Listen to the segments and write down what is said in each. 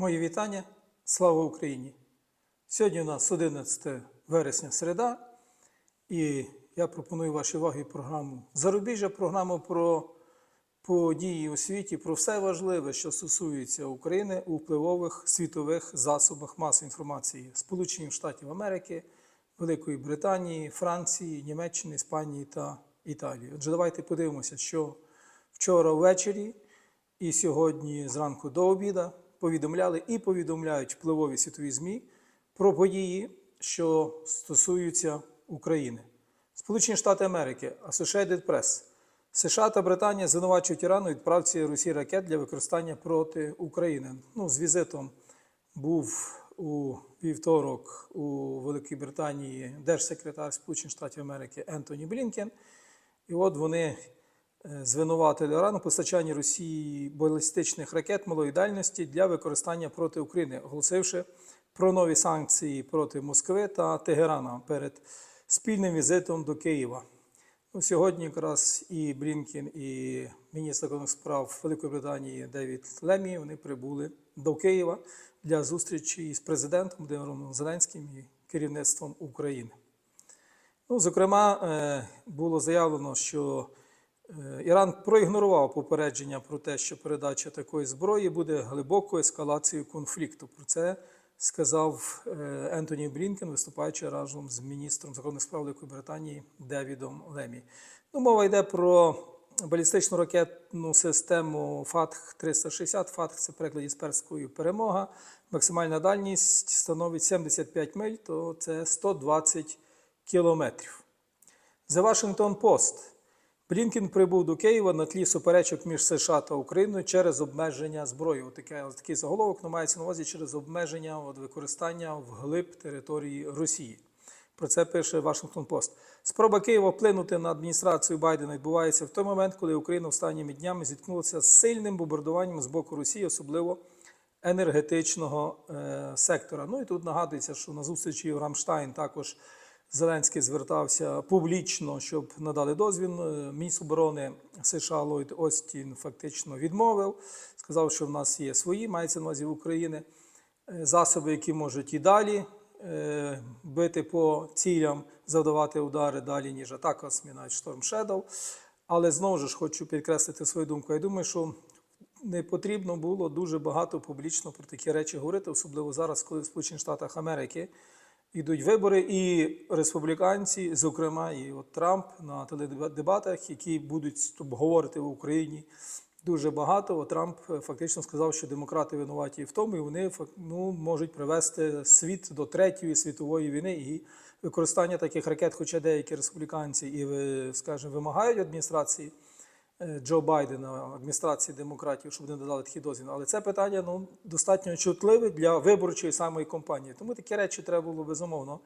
Мої вітання. Слава Україні! Сьогодні у нас 11 вересня середа, і я пропоную вашій увазі програму Зарубіжжя, програму про події у світі, про все важливе, що стосується України у впливових світових засобах масової інформації Сполучених Штатів Америки, Великої Британії, Франції, Німеччини, Іспанії та Італії. Отже, давайте подивимося, що вчора ввечері і сьогодні зранку до обіда повідомляли і повідомляють впливові світові ЗМІ про події, що стосуються України. Сполучені Штати Америки, Associated Press, США та Британія звинувачують Іран у відправці Росії ракет для використання проти України. Ну, з візитом був у вівторок у Великій Британії держсекретар Сполучених Штатів Америки Ентоні Блінкен. І от вони звинуватили Іран у постачанні Росії балістичних ракет малої дальності для використання проти України, оголосивши про нові санкції проти Москви та Тегерана перед спільним візитом до Києва. Ну, сьогодні якраз і Блінкін, і міністр закордонних справ Великої Британії Девід Лемі вони прибули до Києва для зустрічі з президентом Володимиром Зеленським і керівництвом України. Ну, зокрема, е, було заявлено, що е, Іран проігнорував попередження про те, що передача такої зброї буде глибокою ескалацією конфлікту. Про це сказав е, Ентоні Блінкен, виступаючи разом з міністром закордонних справ Великої Британії Девідом Лемі. Ну, мова йде про балістичну ракетну систему ФАТХ 360. ФАТХ це перекладі з перською перемога. Максимальна дальність становить 75 миль, то це 120 кілометрів. The Washington Post. Блінкін прибув до Києва на тлі суперечок між США та Україною через обмеження зброї. От таке, от такий заголовок ну, мається на увазі через обмеження от, використання вглиб території Росії. Про це пише Washington Post. Спроба Києва вплинути на адміністрацію Байдена відбувається в той момент, коли Україна останніми днями зіткнулася з сильним бомбардуванням з боку Росії, особливо енергетичного е, сектора. Ну і тут нагадується, що на зустрічі в Рамштайн також Зеленський звертався публічно, щоб надали дозвіл. Е, Міністр оборони США Ллойд Остін фактично відмовив, сказав, що в нас є свої, мається на увазі України, е, засоби, які можуть і далі е, бити по цілям, завдавати удари далі, ніж атака навіть Шторм Shadow. Але знову ж хочу підкреслити свою думку. Я думаю, що не потрібно було дуже багато публічно про такі речі говорити, особливо зараз, коли в Сполучених Штатах Америки йдуть вибори, і республіканці, зокрема, і от Трамп на теледебатах, які будуть обговорити в Україні дуже багато. От Трамп фактично сказав, що демократи винуваті в тому, і вони ну, можуть привести світ до третьої світової війни і використання таких ракет, хоча деякі республіканці і скажімо, вимагають адміністрації. Е, Джо Байдена, адміністрації демократів, щоб вони додали такий дозвіл. Але це питання ну, достатньо чутливе для виборчої самої кампанії. Тому такі речі треба було безумовно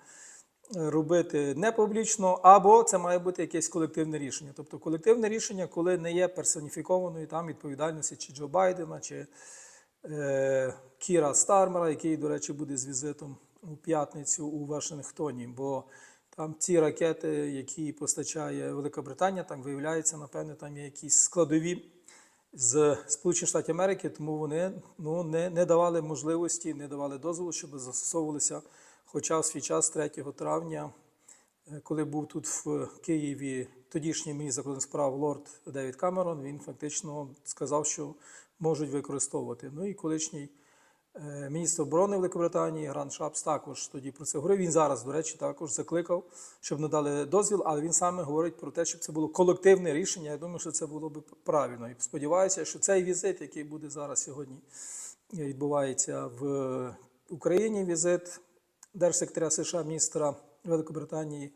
е, робити не публічно, або це має бути якесь колективне рішення. Тобто колективне рішення, коли не є персоніфікованою там відповідальності чи Джо Байдена, чи е, Кіра Стармера, який, до речі, буде з візитом у п'ятницю у Вашингтоні. Бо там ці ракети, які постачає Велика Британія, там виявляється, напевне, там є якісь складові з Сполучених Штатів Америки, тому вони ну, не, не давали можливості, не давали дозволу, щоб застосовувалися. Хоча в свій час 3 травня, е, коли був тут в Києві тодішній міністр закордонних справ лорд Девід Камерон, він фактично сказав, що можуть використовувати. Ну і колишній Міністр оборони Великобританії Гран Шапс також тоді про це говорив. Він зараз, до речі, також закликав, щоб надали дозвіл, але він саме говорить про те, щоб це було колективне рішення. Я думаю, що це було б правильно. І сподіваюся, що цей візит, який буде зараз сьогодні, е, відбувається в Україні. Візит держсекретаря США, міністра Великобританії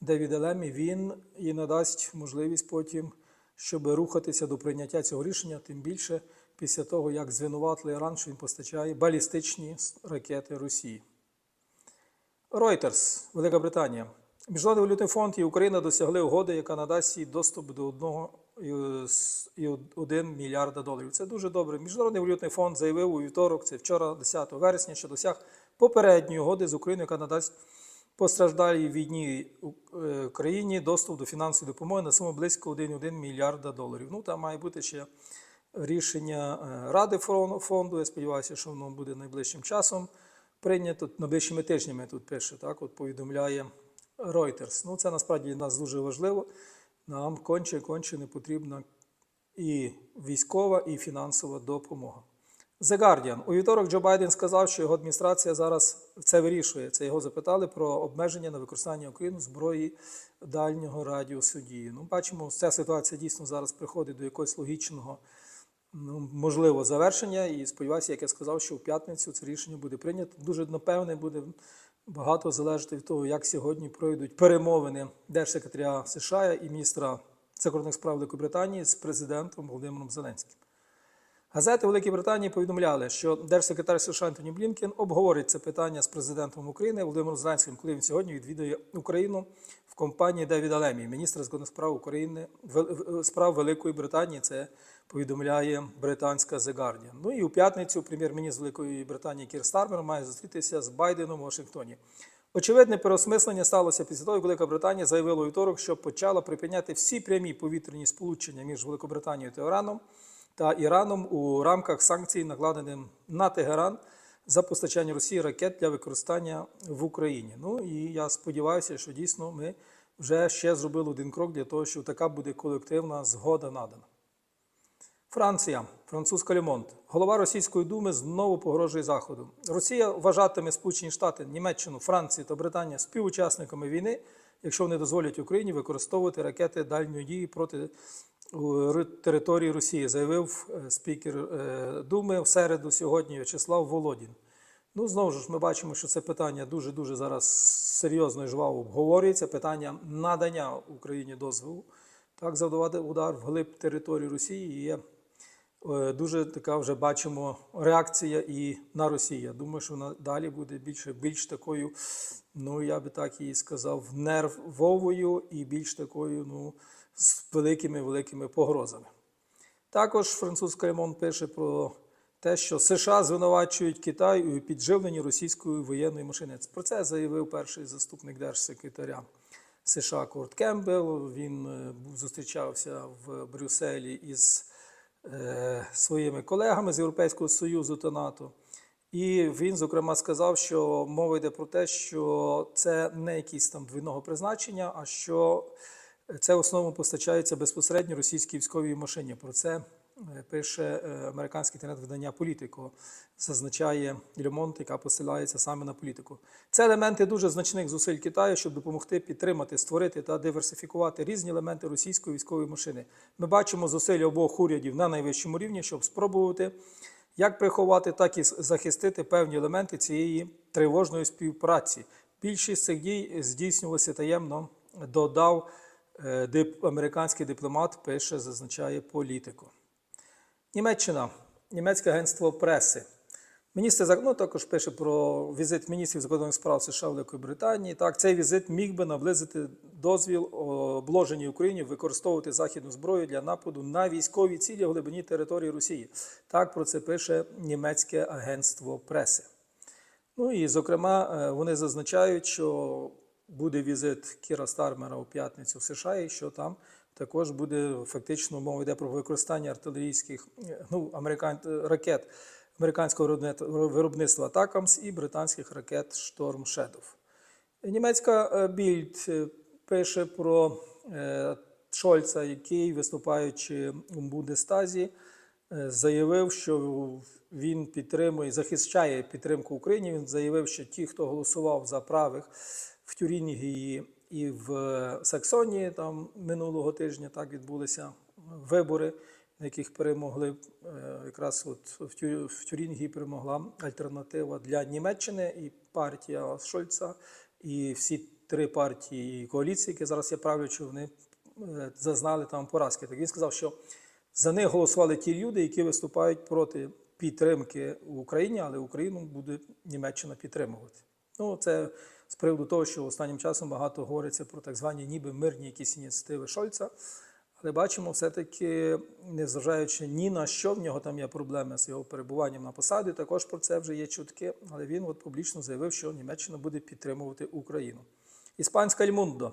Девіда Лемі, він і надасть можливість потім, щоб рухатися до прийняття цього рішення, тим більше після того, як звинуватили Іран, що він постачає балістичні ракети Росії. Reuters, Велика Британія. Міжнародний валютний фонд і Україна досягли угоди, яка надасть їй доступ до 1,1 мільярда доларів. Це дуже добре. Міжнародний валютний фонд заявив у вівторок, це вчора, 10 вересня, що досяг попередньої угоди з Україною, яка надасть постраждалій війні е, країні доступ до фінансової допомоги на суму близько 1,1 мільярда доларів. Ну, там має бути ще рішення е, Ради фонду. Я сподіваюся, що воно буде найближчим часом прийнято. Найближчими тижнями тут пише, так, от повідомляє Reuters. Ну, це насправді для нас дуже важливо. Нам конче конче не потрібна і військова, і фінансова допомога. The Guardian. У вівторок Джо Байден сказав, що його адміністрація зараз це вирішує. Це його запитали про обмеження на використання Україну зброї дальнього радіусу дії. Ну, бачимо, ця ситуація дійсно зараз приходить до якогось логічного, ну, можливо, завершення. І сподіваюся, як я сказав, що в п'ятницю це рішення буде прийнято. Дуже напевне буде багато залежати від того, як сьогодні пройдуть перемовини держсекретаря США і міністра закордонних справ Великобританії з президентом Володимиром Зеленським. Газети Великої Британії повідомляли, що держсекретар США Антоні Блінкен обговорить це питання з президентом України Володимиром Зеленським, коли він сьогодні відвідує Україну в компанії Девіда Лемі, міністра закордонних справ України справ Великої Британії. Це повідомляє британська The Guardian. Ну і у п'ятницю прем'єр-міністр Великої Британії Кір Стармер має зустрітися з Байденом у Вашингтоні. Очевидне переосмислення сталося після того, як Велика Британія заявила у вівторок, що почала припиняти всі прямі повітряні сполучення між Великобританією та Іраном та Іраном у рамках санкцій, накладеним на Тегеран за постачання Росії ракет для використання в Україні. Ну і я сподіваюся, що дійсно ми вже ще зробили один крок для того, що така буде колективна згода надана. Франція, французька Лемонт. Голова Російської думи знову погрожує Заходу. Росія вважатиме Сполучені Штати, Німеччину, Францію та Британію співучасниками війни, якщо вони дозволять Україні використовувати ракети дальньої дії проти ри- території Росії, заявив е, спікер е, Думи в середу сьогодні В'ячеслав Володін. Ну, знову ж ми бачимо, що це питання дуже-дуже зараз серйозно і жваво обговорюється. Питання надання Україні дозволу так завдавати удар вглиб території Росії. Є е, дуже така вже бачимо реакція і на Росію. Я думаю, що вона далі буде більше більш такою, ну я би так і сказав, нервовою і більш такою, ну, з великими великими погрозами. Також французька Лемон пише про те, що США звинувачують Китай у підживленні російської воєнної машини. Про це заявив перший заступник держсекретаря США Курт Кембел. Він е, зустрічався в Брюсселі із е, своїми колегами з Європейського Союзу та НАТО. І він, зокрема, сказав, що мова йде про те, що це не якісь там двійного призначення, а що це в основному постачається безпосередньо російській військовій машині. Про це е, пише е, американське інтернет-видання Політико, зазначає Лемонт, яка посилається саме на політику. Це елементи дуже значних зусиль Китаю, щоб допомогти підтримати, створити та диверсифікувати різні елементи російської військової машини. Ми бачимо зусилля обох урядів на найвищому рівні, щоб спробувати як приховати, так і захистити певні елементи цієї тривожної співпраці. Більшість цих дій здійснювалося таємно, додав дип- американський дипломат, пише, зазначає політику. Німеччина, німецьке агентство преси. Міністр ну, також пише про візит міністрів закордонних справ США Великої Британії. Так, цей візит міг би наблизити дозвіл обложеній Україні використовувати західну зброю для нападу на військові цілі в глибині території Росії. Так про це пише німецьке агентство преси. Ну і, зокрема, е, вони зазначають, що буде візит Кіра Стармера у п'ятницю в США, і що там також буде фактично мова йде про використання артилерійських ну, американ... ракет американського виробництва Атакамс і британських ракет Storm Shadow. Німецька е, Більд е, пише про е, Шольца, який, виступаючи у Бундестазі, заявив, що він підтримує, захищає підтримку Україні. Він заявив, що ті, хто голосував за правих в Тюрінгії і в Саксонії, там минулого тижня так відбулися вибори, на яких перемогли е, якраз от в, Тю, в Тюрінгії перемогла альтернатива для Німеччини і партія Шольца, і всі три партії коаліції, які зараз є правлячі, вони е, зазнали там поразки. Так він сказав, що за них голосували ті люди, які виступають проти підтримки в Україні, але Україну буде Німеччина підтримувати. Ну, це з приводу того, що останнім часом багато говориться про так звані ніби мирні якісь ініціативи Шольца. Але бачимо, все-таки, незважаючи ні на що, в нього там є проблеми з його перебуванням на посаді, також про це вже є чутки. Але він от публічно заявив, що Німеччина буде підтримувати Україну. Іспанська Ельмундо.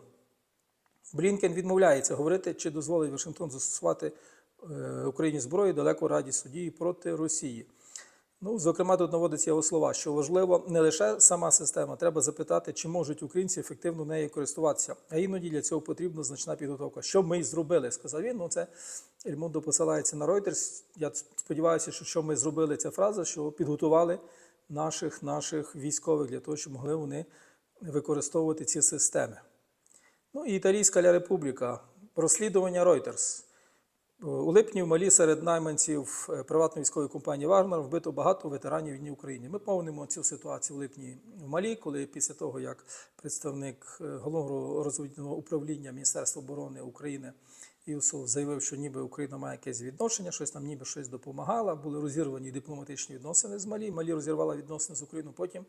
Блінкен відмовляється говорити, чи дозволить Вашингтон застосувати е, Україні зброї далеко раді судді проти Росії. Ну, зокрема, тут наводиться його слова, що важливо не лише сама система, треба запитати, чи можуть українці ефективно нею користуватися. А іноді для цього потрібна значна підготовка. Що ми й зробили, сказав він. Ну, це Ельмундо посилається на Reuters. Я сподіваюся, що що ми зробили ця фраза, що підготували наших, наших військових для того, щоб могли вони використовувати ці системи. Ну і Італійська Ля Републіка, розслідування Reuters. У липні в Малі серед найманців е, приватної військової компанії Вагнер вбито багато ветеранів війни України. Ми помнимо цю ситуацію в липні в Малі, коли після того, як представник е, головного розвідного управління Міністерства оборони України Юсов заявив, що ніби Україна має якесь відношення, щось нам ніби щось допомагала. Були розірвані дипломатичні відносини з Малі. Малі розірвала відносини з Україною. Потім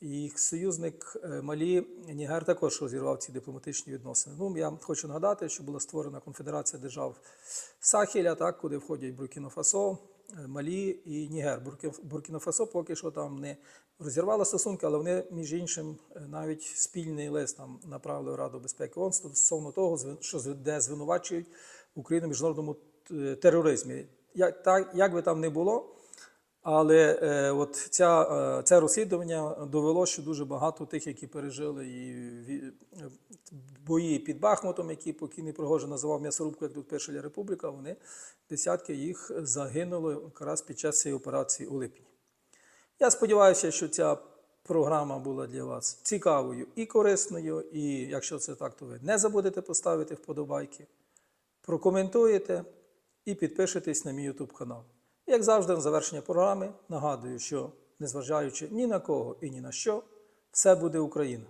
їх союзник е, Малі Нігер також розірвав ці дипломатичні відносини. Ну, я хочу нагадати, що була створена конфедерація держав Сахеля, так, куди входять Буркіно-Фасо, е, Малі і Нігер. Буркіно-Фасо поки що там не розірвала стосунки, але вони, між іншим, е, навіть спільний лист там направили в Раду безпеки ООН стосовно того, що де звинувачують Україну в міжнародному тероризмі. Як, так, як би там не було, але е, от ця, е, це розслідування довело, що дуже багато тих, які пережили і бої під Бахмутом, які покійний Пригожин називав м'ясорубку, як тут Перша Ля Републіка, вони десятки їх загинули якраз під час цієї операції у липні. Я сподіваюся, що ця програма була для вас цікавою і корисною. І якщо це так, то ви не забудете поставити вподобайки, прокоментуєте і підпишетесь на мій YouTube канал. Як завжди, на завершення програми нагадую, що незважаючи ні на кого і ні на що, все буде Україна.